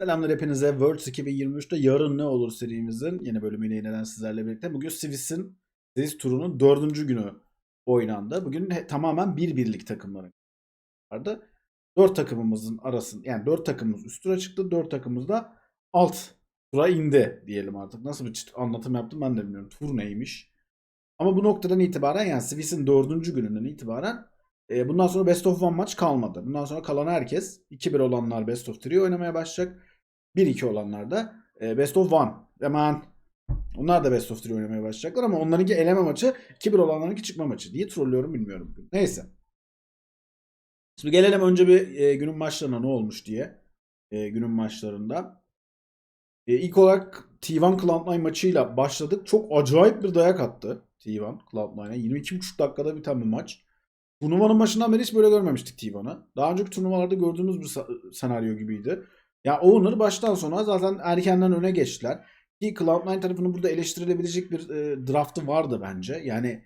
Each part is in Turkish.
Selamlar hepinize. Worlds 2023'te yarın ne olur serimizin yeni bölümüyle yeniden sizlerle birlikte. Bugün Sivis'in Sivis turunun dördüncü günü oynandı. Bugün he- tamamen bir birlik takımları vardı. Dört takımımızın arasında yani dört takımımız üst tura çıktı. Dört takımımız da alt tura indi diyelim artık. Nasıl bir anlatım yaptım ben de bilmiyorum. Tur neymiş? Ama bu noktadan itibaren yani Sivis'in dördüncü gününden itibaren e, bundan sonra Best of One maç kalmadı. Bundan sonra kalan herkes 2-1 olanlar Best of 3 oynamaya başlayacak. 1-2 olanlar da e, Best of One. Hemen onlar da Best of 3 oynamaya başlayacaklar ama onlarınki eleme maçı 2-1 olanlarınki çıkma maçı diye trollüyorum bilmiyorum. Neyse. Şimdi gelelim önce bir e, günün maçlarına ne olmuş diye. E, günün maçlarında. E, ilk olarak T1 Cloud9 maçıyla başladık. Çok acayip bir dayak attı T1 Cloud9'a. 22,5 dakikada biten bir maç. Turnuvanın başından beri hiç böyle görmemiştik T1'ı. Daha önceki turnuvalarda gördüğümüz bir senaryo gibiydi. Ya Owner baştan sona zaten erkenden öne geçtiler. Ki Cloud9 tarafının burada eleştirilebilecek bir e, draftı vardı bence. Yani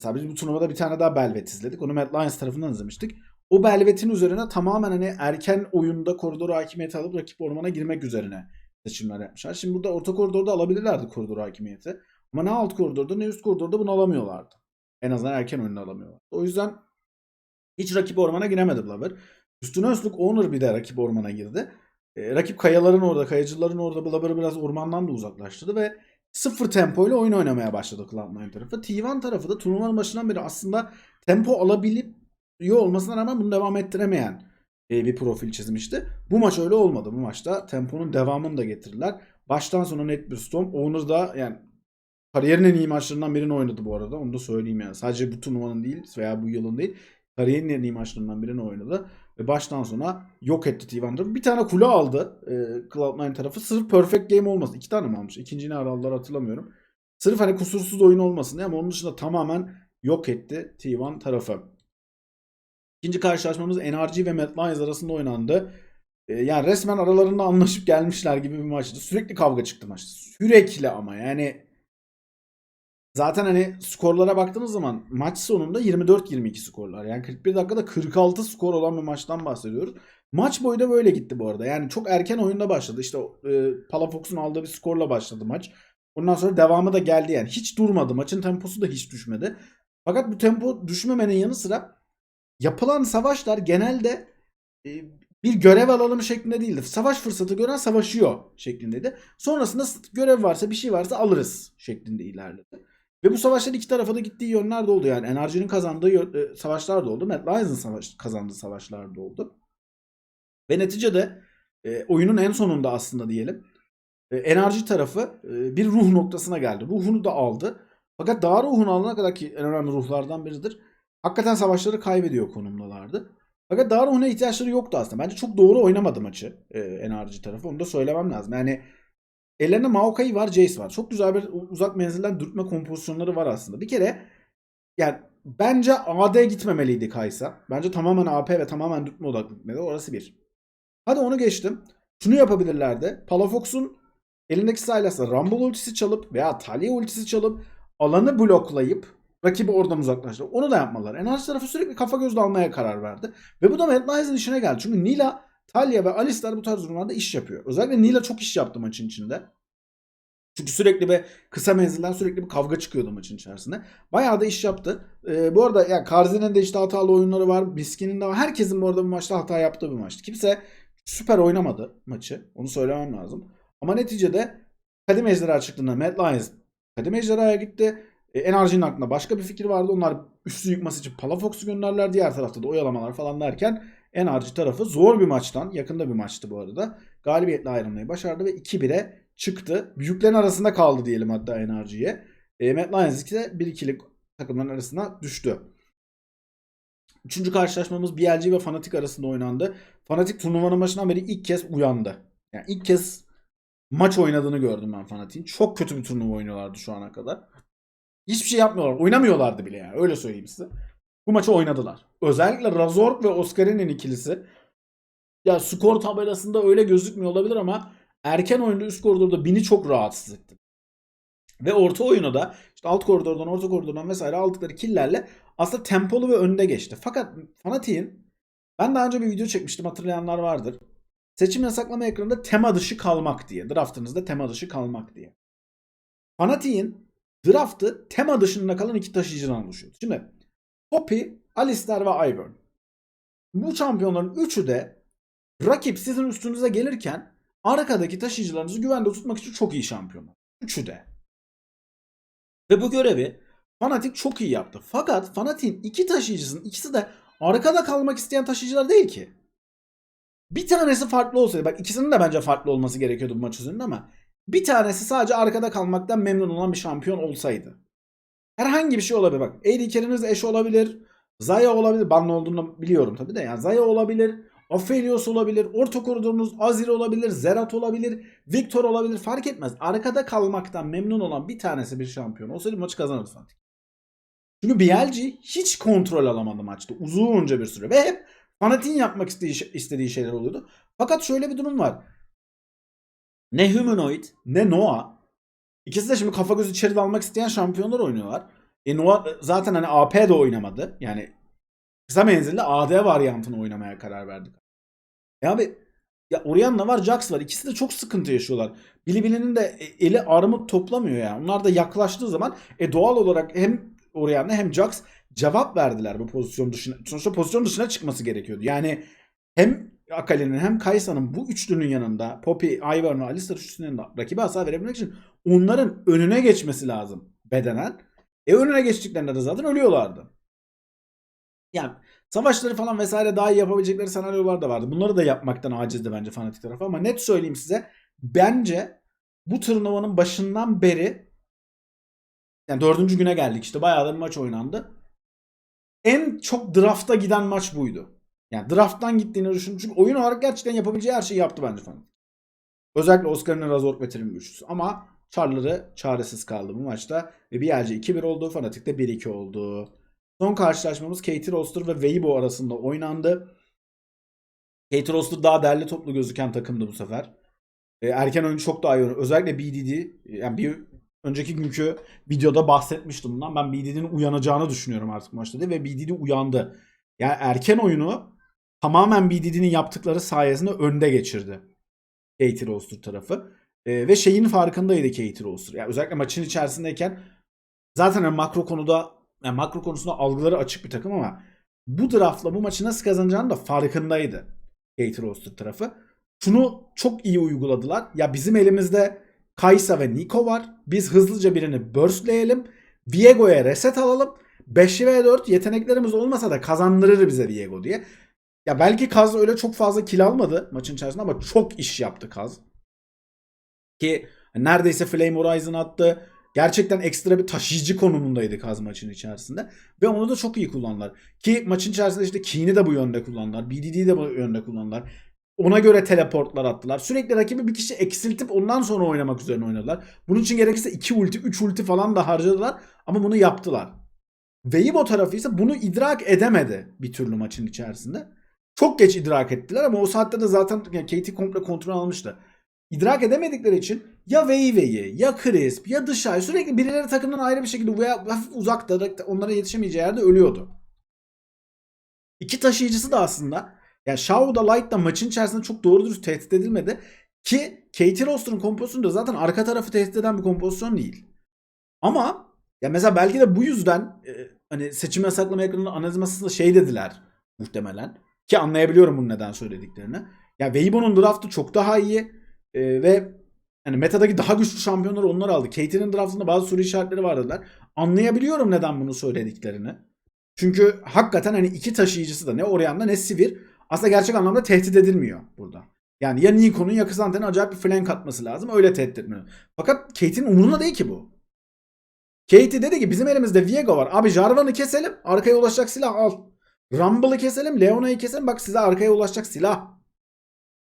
mesela biz bu turnuvada bir tane daha Belvet izledik. Onu Mad Lions tarafından izlemiştik. O Belvet'in üzerine tamamen hani erken oyunda koridor hakimiyeti alıp rakip ormana girmek üzerine seçimler yapmışlar. Şimdi burada orta koridorda alabilirlerdi koridor hakimiyeti. Ama ne alt koridorda ne üst koridorda bunu alamıyorlardı. En azından erken oyunda alamıyorlar. O yüzden hiç rakip ormana giremedi Blubber. Üstüne üstlük Owner bir de rakip ormana girdi. E, rakip kayaların orada, kayacıların orada Blubber'ı biraz ormandan da uzaklaştırdı ve sıfır tempo ile oyun oynamaya başladı Cloud9 tarafı. T1 tarafı da turnuvanın başından beri aslında tempo alabilip iyi olmasına rağmen bunu devam ettiremeyen e, bir profil çizmişti. Bu maç öyle olmadı. Bu maçta temponun devamını da getirdiler. Baştan sona net bir storm. Owner da yani kariyerin en iyi maçlarından birini oynadı bu arada. Onu da söyleyeyim yani. Sadece bu turnuvanın değil veya bu yılın değil. Kariyerin en iyi maçlarından birini oynadı. Baştan sona yok etti T1'ı. Bir tane kule aldı e, Cloud9 tarafı. Sırf perfect game olmasın. İki tane mi almış? İkinciyi ne aldılar hatırlamıyorum. Sırf hani kusursuz oyun olmasın diye ama onun dışında tamamen yok etti T1 tarafı. İkinci karşılaşmamız NRG ve Mad Lions arasında oynandı. E, yani resmen aralarında anlaşıp gelmişler gibi bir maçtı. Sürekli kavga çıktı maçta. Sürekli ama yani Zaten hani skorlara baktığınız zaman maç sonunda 24-22 skorlar. Yani 41 dakikada 46 skor olan bir maçtan bahsediyoruz. Maç boyu da böyle gitti bu arada. Yani çok erken oyunda başladı. İşte e, Palafox'un aldığı bir skorla başladı maç. Ondan sonra devamı da geldi yani. Hiç durmadı. Maçın temposu da hiç düşmedi. Fakat bu tempo düşmemenin yanı sıra yapılan savaşlar genelde e, bir görev alalım şeklinde değildi. Savaş fırsatı gören savaşıyor şeklindeydi. Sonrasında görev varsa bir şey varsa alırız şeklinde ilerledi. Ve bu savaşlar iki tarafa da gittiği yönler de oldu. Yani enerjinin kazandığı yö- e, savaşlar da oldu. Mad Lions'ın savaş, kazandığı savaşlar da oldu. Ve neticede e, oyunun en sonunda aslında diyelim e, enerji tarafı e, bir ruh noktasına geldi. Ruhunu da aldı. Fakat daha ruhunu alana kadar ki en önemli ruhlardan biridir. Hakikaten savaşları kaybediyor konumdalardı. Fakat daha ruhuna ihtiyaçları yoktu aslında. Bence çok doğru oynamadı maçı e, enerji tarafı. Onu da söylemem lazım. Yani Ellerinde Maokai var, Jace var. Çok güzel bir uzak menzilden dürtme kompozisyonları var aslında. Bir kere yani bence AD gitmemeliydi Kaysa. Bence tamamen AP ve tamamen dürtme odaklı gitmeli. Orası bir. Hadi onu geçtim. Şunu yapabilirlerdi. Palafox'un elindeki Sylas'la Rumble ultisi çalıp veya Talia ultisi çalıp alanı bloklayıp rakibi oradan uzaklaştırdı. Onu da yapmalar. Enerji tarafı sürekli kafa göz almaya karar verdi. Ve bu da Mad Lions'ın işine geldi. Çünkü Nila Talia ve Alistar bu tarz durumlarda iş yapıyor. Özellikle Nila çok iş yaptı maçın içinde. Çünkü sürekli bir kısa menzilden sürekli bir kavga çıkıyordu maçın içerisinde. Bayağı da iş yaptı. Ee, bu arada ya Karzi'nin de işte hatalı oyunları var. Miskin'in de var. Herkesin bu arada bu maçta hata yaptığı bir maçtı. Kimse süper oynamadı maçı. Onu söylemem lazım. Ama neticede Kadim Ejderha çıktığında Mad Lions Kadim Ejderha'ya gitti. E, Enerji'nin aklında başka bir fikir vardı. Onlar üstü yıkması için Palafox'u gönderdiler. Diğer tarafta da oyalamalar falan derken Enerji tarafı zor bir maçtan, yakında bir maçtı bu arada. Galibiyetle ayrılmayı başardı ve 2-1'e çıktı. Büyüklerin arasında kaldı diyelim hatta Enerji'ye. E, Mad Lions ise 1-2'lik takımların arasına düştü. Üçüncü karşılaşmamız BLG ve Fnatic arasında oynandı. Fnatic turnuvanın başından beri ilk kez uyandı. Yani ilk kez maç oynadığını gördüm ben Fnatic'in. Çok kötü bir turnuva oynuyorlardı şu ana kadar. Hiçbir şey yapmıyorlar. Oynamıyorlardı bile yani. Öyle söyleyeyim size. Bu maçı oynadılar. Özellikle Razork ve Oscar'ın ikilisi. Ya skor tabelasında öyle gözükmüyor olabilir ama erken oyunda üst koridorda beni çok rahatsız etti. Ve orta oyunu da işte alt koridordan orta koridordan vesaire aldıkları killerle aslında tempolu ve önde geçti. Fakat Fanatik'in ben daha önce bir video çekmiştim hatırlayanlar vardır. seçim yasaklama ekranında tema dışı kalmak diye. Draftınızda tema dışı kalmak diye. Fanatik'in draftı tema dışında kalan iki taşıyıcıdan oluşuyor. Şimdi Poppy, Alistair ve Ivern. Bu şampiyonların üçü de rakip sizin üstünüze gelirken arkadaki taşıyıcılarınızı güvende tutmak için çok iyi şampiyonlar. Üçü de. Ve bu görevi Fnatic çok iyi yaptı. Fakat Fnatic'in iki taşıyıcısının ikisi de arkada kalmak isteyen taşıyıcılar değil ki. Bir tanesi farklı olsaydı. Bak ikisinin de bence farklı olması gerekiyordu bu maç üzerinde ama bir tanesi sadece arkada kalmaktan memnun olan bir şampiyon olsaydı. Herhangi bir şey olabilir. Bak AD Carry'niz eş olabilir. Zaya olabilir. Banlı olduğunu biliyorum tabii de. Yani Zaya olabilir. Aphelios olabilir. Orta koridorunuz Azir olabilir. Zerat olabilir. Victor olabilir. Fark etmez. Arkada kalmaktan memnun olan bir tanesi bir şampiyon olsaydı maçı kazanırdı Fatih. Çünkü BLG hiç kontrol alamadı maçta. Uzunca bir süre. Ve hep Fanatik'in yapmak istediği, istediği şeyler oluyordu. Fakat şöyle bir durum var. Ne Humanoid ne Noah İkisi de şimdi kafa göz içeri dalmak isteyen şampiyonlar oynuyorlar. E Noah zaten hani AP de oynamadı. Yani kısa menzilli AD varyantını oynamaya karar verdik. Ya abi ya Orianna var, Jax var. İkisi de çok sıkıntı yaşıyorlar. Bilibili'nin de e- eli armut toplamıyor ya. Onlar da yaklaştığı zaman e doğal olarak hem Orianna hem Jax cevap verdiler bu pozisyon dışına. Sonuçta pozisyon dışına çıkması gerekiyordu. Yani hem Akali'nin hem Kaysa'nın bu üçlünün yanında Poppy, Ivern ve Alistar üçlüsünün yanında rakibe hasar verebilmek için onların önüne geçmesi lazım bedenen. E önüne geçtiklerinde de zaten ölüyorlardı. Yani savaşları falan vesaire daha iyi yapabilecekleri senaryolar da vardı. Bunları da yapmaktan acizdi bence fanatik tarafı ama net söyleyeyim size. Bence bu turnuvanın başından beri yani dördüncü güne geldik işte bayağı da bir maç oynandı. En çok drafta giden maç buydu. Yani drafttan gittiğini düşündüm. Çünkü oyun olarak gerçekten yapabileceği her şeyi yaptı bence falan. Özellikle Oscar'ın Razork ve Trim. Ama Char'ları çaresiz kaldı bu maçta. Ve yerce 2-1 oldu. Fanatik'te 1-2 oldu. Son karşılaşmamız Katie Roster ve Weibo arasında oynandı. Katie Roster daha derli toplu gözüken takımdı bu sefer. E, erken oyun çok daha iyi oynadı. Özellikle BDD. Yani bir önceki günkü videoda bahsetmiştim bundan. Ben BDD'nin uyanacağını düşünüyorum artık maçta diye. Ve BDD uyandı. Yani erken oyunu tamamen BDD'nin yaptıkları sayesinde önde geçirdi. Katie Roster tarafı. E, ve şeyin farkındaydı Katie Roster. Yani özellikle maçın içerisindeyken zaten yani makro konuda yani makro konusunda algıları açık bir takım ama bu draftla bu maçı nasıl kazanacağını da farkındaydı Katie Roster tarafı. Şunu çok iyi uyguladılar. Ya bizim elimizde Kaysa ve Nico var. Biz hızlıca birini burstleyelim. Viego'ya reset alalım. 5 ve 4 yeteneklerimiz olmasa da kazandırır bize Viego diye. Ya belki Kaz öyle çok fazla kill almadı maçın içerisinde ama çok iş yaptı Kaz. Ki neredeyse Flame Horizon attı. Gerçekten ekstra bir taşıyıcı konumundaydı Kaz maçın içerisinde. Ve onu da çok iyi kullandılar. Ki maçın içerisinde işte Keen'i de bu yönde kullandılar. BDD'yi de bu yönde kullandılar. Ona göre teleportlar attılar. Sürekli rakibi bir kişi eksiltip ondan sonra oynamak üzerine oynadılar. Bunun için gerekirse 2 ulti, 3 ulti falan da harcadılar. Ama bunu yaptılar. Weibo tarafı ise bunu idrak edemedi bir türlü maçın içerisinde. Çok geç idrak ettiler ama o saatte de zaten yani Katie komple kontrol almıştı. İdrak edemedikleri için ya Weiwei'yi ya Crisp ya Dışay sürekli birileri takımdan ayrı bir şekilde veya hafif uzakta onlara yetişemeyeceği yerde ölüyordu. İki taşıyıcısı da aslında yani Shao da Light da maçın içerisinde çok doğru dürüst tehdit edilmedi. Ki Katie Roster'ın kompozisyonu da zaten arka tarafı tehdit eden bir kompozisyon değil. Ama ya mesela belki de bu yüzden e, hani seçim yasaklama ekranının analiz masasında şey dediler muhtemelen. Ki anlayabiliyorum bunu neden söylediklerini. Ya Weibo'nun draftı çok daha iyi e, ve hani metadaki daha güçlü şampiyonlar onlar aldı. Katie'nin draftında bazı soru işaretleri var dediler. Anlayabiliyorum neden bunu söylediklerini. Çünkü hakikaten hani iki taşıyıcısı da ne Orianna ne Sivir aslında gerçek anlamda tehdit edilmiyor burada. Yani ya Nico'nun ya Kızanten'in acayip bir flank atması lazım. Öyle tehdit etmiyor. Fakat Kate'in umurunda değil ki bu. Katie dedi ki bizim elimizde Viego var. Abi Jarvan'ı keselim. Arkaya ulaşacak silah al. Rumble'ı keselim. Leona'yı keselim. Bak size arkaya ulaşacak silah.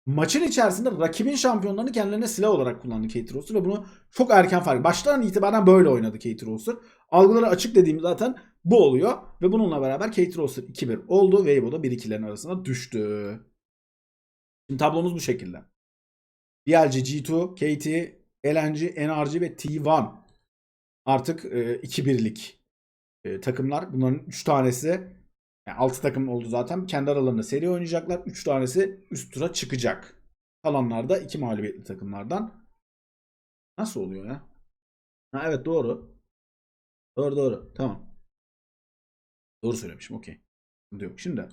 Maçın içerisinde rakibin şampiyonlarını kendilerine silah olarak kullandı Katie Roster ve bunu çok erken fark. Baştan itibaren böyle oynadı Katie Roster. Algıları açık dediğim zaten bu oluyor. Ve bununla beraber Katie Roster 2-1 oldu. Weibo da 1-2'lerin arasına düştü. Şimdi tablomuz bu şekilde. BLG, G2, KT, LNG, NRG ve T1 artık e, 2-1'lik e, takımlar. Bunların 3 tanesi yani 6 takım oldu zaten. Kendi aralarında seri oynayacaklar. 3 tanesi üst tura çıkacak. Kalanlar da iki mağlubiyetli takımlardan. Nasıl oluyor ya? Ha evet doğru. Doğru doğru. Tamam. Doğru söylemişim. Okey. Sıkıntı Yok. Şimdi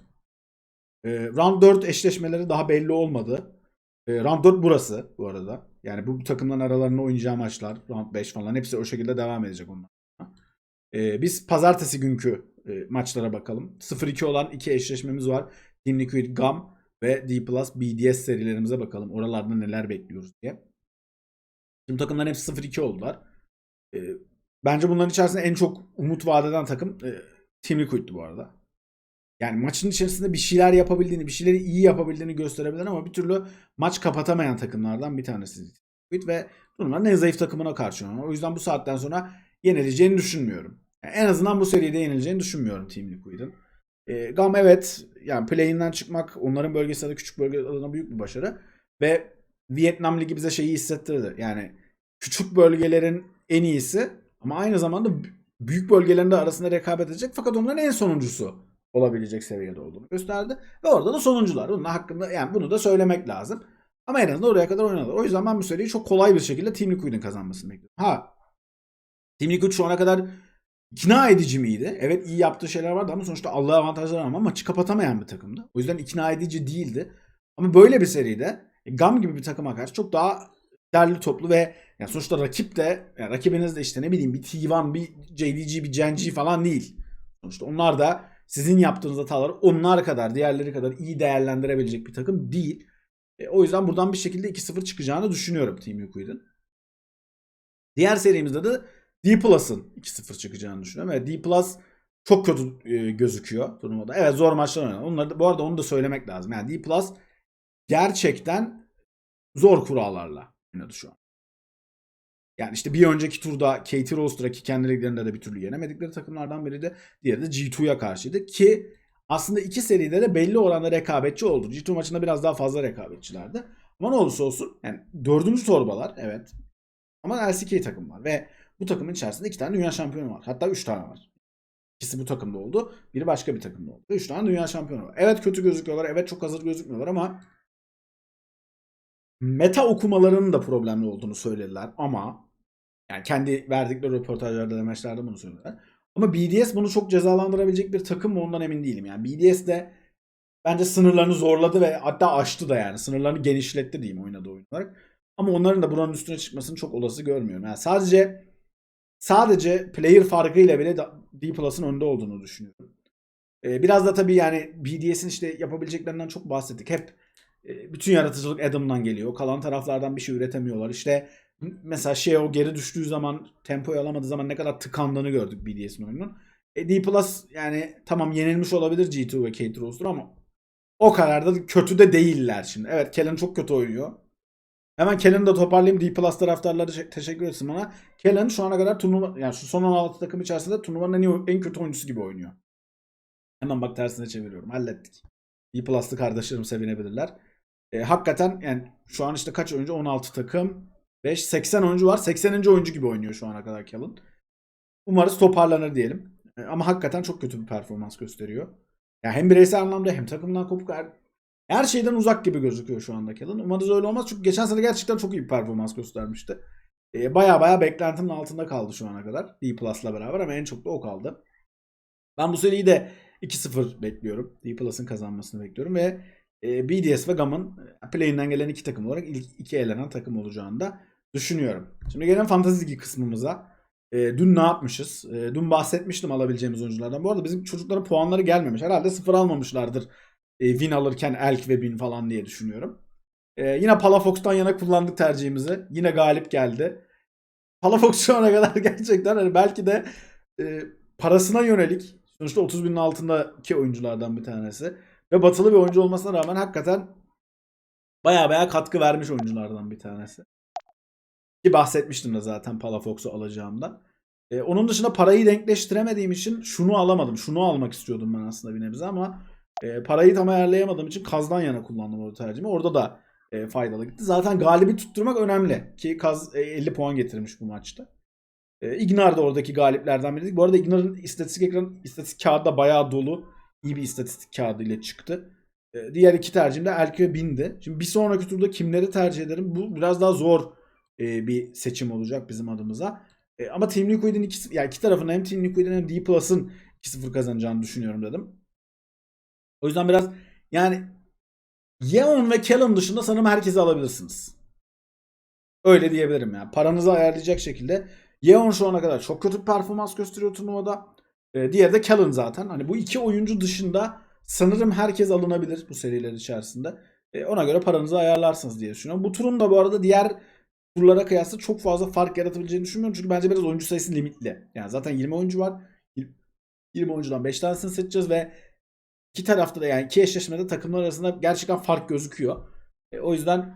e, round 4 eşleşmeleri daha belli olmadı. E, round 4 burası bu arada. Yani bu takımların aralarında oynayacağı maçlar round 5 falan hepsi o şekilde devam edecek onlar. E, biz pazartesi günkü e, maçlara bakalım. 0-2 olan iki eşleşmemiz var. Team Liquid Gum ve D Plus BDS serilerimize bakalım. Oralarda neler bekliyoruz diye. Şimdi takımların hepsi 0-2 oldular. E, bence bunların içerisinde en çok umut vadeden takım e, Team Liquid'ti bu arada. Yani maçın içerisinde bir şeyler yapabildiğini, bir şeyleri iyi yapabildiğini gösterebilen ama bir türlü maç kapatamayan takımlardan bir tanesi Liquid ve durumlar en zayıf takımına karşı oynuyor. O yüzden bu saatten sonra yenileceğini düşünmüyorum. Yani en azından bu seride yenileceğini düşünmüyorum Team Liquid'in. E, Gam evet yani play'inden çıkmak onların bölgesinde küçük bölge adına büyük bir başarı ve Vietnam Ligi bize şeyi hissettirdi. Yani küçük bölgelerin en iyisi ama aynı zamanda büyük bölgelerin de arasında rekabet edecek fakat onların en sonuncusu olabilecek seviyede olduğunu gösterdi. Ve orada da sonuncular. Bunun hakkında yani bunu da söylemek lazım. Ama en azından oraya kadar oynadılar. O yüzden ben bu seriyi çok kolay bir şekilde Team Liquid'in kazanmasını bekliyorum. Ha Team Liquid şu ana kadar ikna edici miydi? Evet iyi yaptığı şeyler vardı ama sonuçta Allah'a avantajlar ama maçı kapatamayan bir takımdı. O yüzden ikna edici değildi. Ama böyle bir seride e, GAM gibi bir takıma karşı çok daha derli toplu ve yani sonuçta rakip de yani rakibiniz de işte ne bileyim bir T1, bir JDG, bir Gen.G falan değil. Sonuçta onlar da sizin yaptığınız hataları onlar kadar, diğerleri kadar iyi değerlendirebilecek bir takım değil. E, o yüzden buradan bir şekilde 2-0 çıkacağını düşünüyorum Team Liquid'in. Diğer serimizde de D Plus'ın 2-0 çıkacağını düşünüyorum. Evet D Plus çok kötü e, gözüküyor turnuvada. Evet zor maçlar oynadı. Onları da, bu arada onu da söylemek lazım. Yani D Plus gerçekten zor kurallarla oynadı şu an. Yani işte bir önceki turda Katie Roster'a ki kendi liglerinde de bir türlü yenemedikleri takımlardan biri de diğeri de G2'ya karşıydı ki aslında iki seride de belli oranda rekabetçi oldu. G2 maçında biraz daha fazla rekabetçilerdi. Ama ne olursa olsun yani dördüncü torbalar evet. Ama LCK takım var ve bu takımın içerisinde iki tane dünya şampiyonu var. Hatta üç tane var. İkisi bu takımda oldu. Biri başka bir takımda oldu. Üç tane dünya şampiyonu var. Evet kötü gözüküyorlar. Evet çok hazır gözükmüyorlar ama meta okumalarının da problemli olduğunu söylediler ama yani kendi verdikleri röportajlarda demeçlerde bunu söylediler. Ama BDS bunu çok cezalandırabilecek bir takım mı ondan emin değilim. Yani BDS de bence sınırlarını zorladı ve hatta aştı da yani. Sınırlarını genişletti diyeyim oynadığı oyun olarak. Ama onların da buranın üstüne çıkmasını çok olası görmüyorum. Yani sadece sadece player farkıyla bile D Plus'ın önde olduğunu düşünüyorum. Ee, biraz da tabii yani BDS'in işte yapabileceklerinden çok bahsettik. Hep e, bütün yaratıcılık Adam'dan geliyor. Kalan taraflardan bir şey üretemiyorlar. İşte mesela şey o geri düştüğü zaman tempoyu alamadığı zaman ne kadar tıkandığını gördük BDS'in oyunun. E, D Plus yani tamam yenilmiş olabilir G2 ve Kate ama o kadar da kötü de değiller şimdi. Evet Kellen çok kötü oynuyor. Hemen Kellen'i de toparlayayım. D Plus taraftarları te- teşekkür etsin bana. Kellen şu ana kadar turnuva yani şu son 16 takım içerisinde turnuvanın en, iyi, en kötü oyuncusu gibi oynuyor. Hemen bak tersine çeviriyorum. Hallettik. D Plus'lı kardeşlerim sevinebilirler. E, hakikaten yani şu an işte kaç oyuncu? 16 takım. 5, 80 oyuncu var. 80. oyuncu gibi oynuyor şu ana kadar Kellen. Umarız toparlanır diyelim. E, ama hakikaten çok kötü bir performans gösteriyor. Yani hem bireysel anlamda hem takımdan kopuk her, şeyden uzak gibi gözüküyor şu anda Kellen. Umarız öyle olmaz çünkü geçen sene gerçekten çok iyi bir performans göstermişti. E, baya baya beklentimin altında kaldı şu ana kadar. D Plus'la beraber ama en çok da o kaldı. Ben bu seriyi de 2-0 bekliyorum. D Plus'ın kazanmasını bekliyorum ve e, BDS ve GAM'ın play'inden gelen iki takım olarak ilk iki elenen takım olacağını da düşünüyorum. Şimdi gelen fantasy ligi kısmımıza. E, dün ne yapmışız? E, dün bahsetmiştim alabileceğimiz oyunculardan. Bu arada bizim çocukların puanları gelmemiş. Herhalde sıfır almamışlardır. E, win alırken Elk ve Bin falan diye düşünüyorum. E, yine Palafox'tan yana kullandık tercihimizi. Yine galip geldi. Palafox şu ana kadar gerçekten hani belki de e, parasına yönelik sonuçta 30 binin altındaki oyunculardan bir tanesi. Ve batılı bir oyuncu olmasına rağmen hakikaten baya baya katkı vermiş oyunculardan bir tanesi. Ki bahsetmiştim de zaten Palafox'u alacağımdan. Ee, onun dışında parayı denkleştiremediğim için şunu alamadım. Şunu almak istiyordum ben aslında bir nebze ama e, parayı tam ayarlayamadığım için Kaz'dan yana kullandım o tercihimi. Orada da e, faydalı gitti. Zaten galibi tutturmak önemli. Ki Kaz e, 50 puan getirmiş bu maçta. E, Ignar da oradaki galiplerden biriydi. Bu arada Ignar'ın istatistik ekranı, istatistik kağıdı da bayağı dolu. İyi bir istatistik kağıdı ile çıktı. E, diğer iki tercihim de Elk ve Bin'di. Şimdi bir sonraki turda kimleri tercih ederim? Bu biraz daha zor e, bir seçim olacak bizim adımıza. E, ama Team Liquid'in iki, yani iki tarafın hem Team Liquid'in hem D Plus'ın 2-0 kazanacağını düşünüyorum dedim. O yüzden biraz yani Yeon ve Callum dışında sanırım herkesi alabilirsiniz. Öyle diyebilirim yani. Paranızı ayarlayacak şekilde. Yeon şu ana kadar çok kötü bir performans gösteriyor turnuvada. Ee, diğeri de Callum zaten. Hani bu iki oyuncu dışında sanırım herkes alınabilir bu seriler içerisinde. Ee, ona göre paranızı ayarlarsınız diye düşünüyorum. Bu turun da bu arada diğer turlara kıyasla çok fazla fark yaratabileceğini düşünmüyorum. Çünkü bence biraz oyuncu sayısı limitli. Yani zaten 20 oyuncu var. 20 oyuncudan 5 tanesini seçeceğiz ve iki tarafta da yani iki eşleşmede takımlar arasında gerçekten fark gözüküyor. E, o yüzden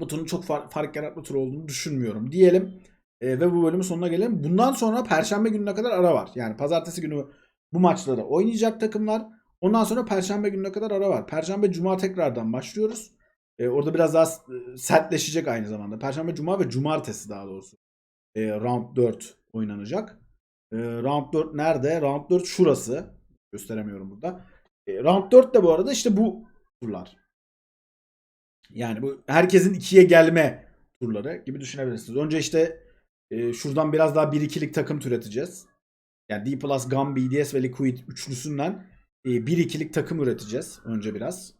bu turun çok far- fark yaratma turu olduğunu düşünmüyorum diyelim. E, ve bu bölümün sonuna gelelim. Bundan sonra perşembe gününe kadar ara var. Yani pazartesi günü bu maçları oynayacak takımlar. Ondan sonra perşembe gününe kadar ara var. Perşembe cuma tekrardan başlıyoruz. E, orada biraz daha e, sertleşecek aynı zamanda. Perşembe cuma ve cumartesi daha doğrusu. E, round 4 oynanacak. E, round 4 nerede? Round 4 şurası. Gösteremiyorum burada. E, round 4 de bu arada işte bu turlar. Yani bu herkesin ikiye gelme turları gibi düşünebilirsiniz. Önce işte e, şuradan biraz daha 1-2'lik takım türeteceğiz. Yani D GAM, BDS ve Liquid üçlüsünden e, 1-2'lik takım üreteceğiz önce biraz.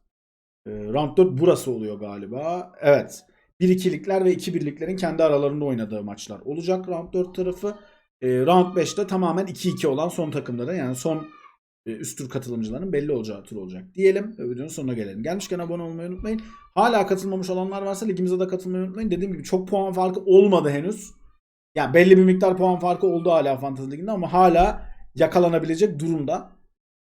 E, round 4 burası oluyor galiba. Evet. 1-2'likler ve 2-1'liklerin kendi aralarında oynadığı maçlar olacak round 4 tarafı. E, round 5'te tamamen 2-2 olan son takımlara yani son üst tur katılımcıların belli olacağı tur olacak diyelim ve videonun sonuna gelelim. Gelmişken abone olmayı unutmayın. Hala katılmamış olanlar varsa ligimize de katılmayı unutmayın. Dediğim gibi çok puan farkı olmadı henüz. Yani belli bir miktar puan farkı oldu hala Fantasy Ligi'nde ama hala yakalanabilecek durumda.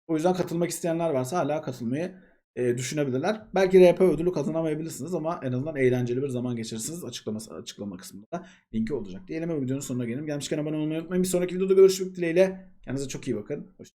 O yüzden katılmak isteyenler varsa hala katılmayı e, düşünebilirler. Belki RP ödülü kazanamayabilirsiniz ama en azından eğlenceli bir zaman geçirirsiniz. Açıklaması, açıklama kısmında da linki olacak. Diyelim ve videonun sonuna gelelim. Gelmişken abone olmayı unutmayın. Bir sonraki videoda görüşmek dileğiyle. Kendinize çok iyi bakın. Hoşçakalın.